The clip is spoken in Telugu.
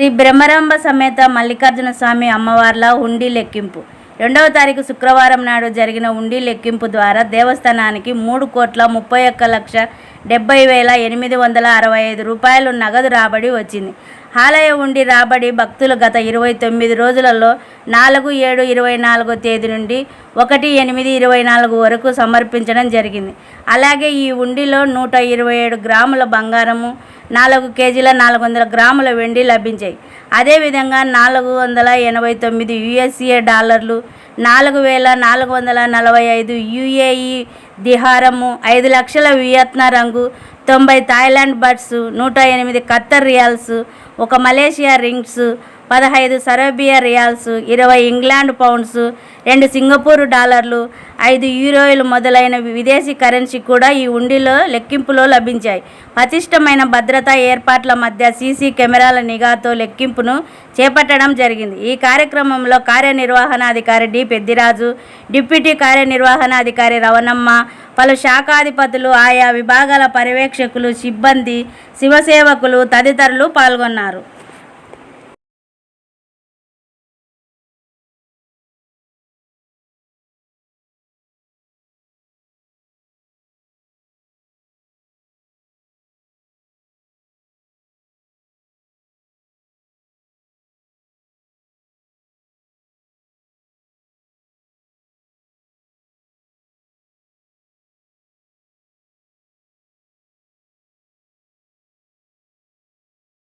శ్రీ బ్రహ్మరంభ సమేత మల్లికార్జున స్వామి అమ్మవార్ల హుండీ లెక్కింపు. రెండవ తారీఖు శుక్రవారం నాడు జరిగిన హుండీ లెక్కింపు ద్వారా దేవస్థానానికి మూడు కోట్ల ముప్పై ఒక్క లక్ష డెబ్బై వేల ఎనిమిది వందల అరవై ఐదు రూపాయలు నగదు రాబడి వచ్చింది. ఆలయ ఉండి రాబడి భక్తులు గత ఇరవై తొమ్మిది రోజులలో నాలుగు ఏడు ఇరవై నాలుగో తేదీ నుండి ఒకటి ఎనిమిది ఇరవై నాలుగు వరకు సమర్పించడం జరిగింది. అలాగే ఈ ఉండిలో నూట ఇరవై ఏడు గ్రాముల బంగారము నాలుగు కేజీల నాలుగు వందల గ్రాముల వెండి లభించాయి. అదేవిధంగా నాలుగు వందల ఎనభై తొమ్మిది యుఎస్ఏ డాలర్లు నాలుగు వేల నాలుగు వందల నలభై ఐదు యుఏఈ దిహారము ఐదు లక్షల వియత్నా రంగు తొంభై థాయిలాండ్ బట్స్ నూట ఎనిమిది ఖత్తర్ రియాల్స్ ఒక మలేషియా రింగ్స్ పదహైదు సరోబియా రియాల్స్ ఇరవై ఇంగ్లాండ్ పౌండ్స్ రెండు సింగపూర్ డాలర్లు ఐదు యూరోలు మొదలైన విదేశీ కరెన్సీ కూడా ఈ ఉండిలో లెక్కింపులో లభించాయి. పటిష్టమైన భద్రతా ఏర్పాట్ల మధ్య సీసీ కెమెరాల నిఘాతో లెక్కింపును చేపట్టడం జరిగింది. ఈ కార్యక్రమంలో కార్యనిర్వహణాధికారి డి పెద్దిరాజు డిప్యూటీ కార్యనిర్వహణాధికారి రవణమ్మ పలు శాఖాధిపతులు ఆయా విభాగాల పర్యవేక్షకులు సిబ్బంది శివసేవకులు తదితరులు పాల్గొన్నారు.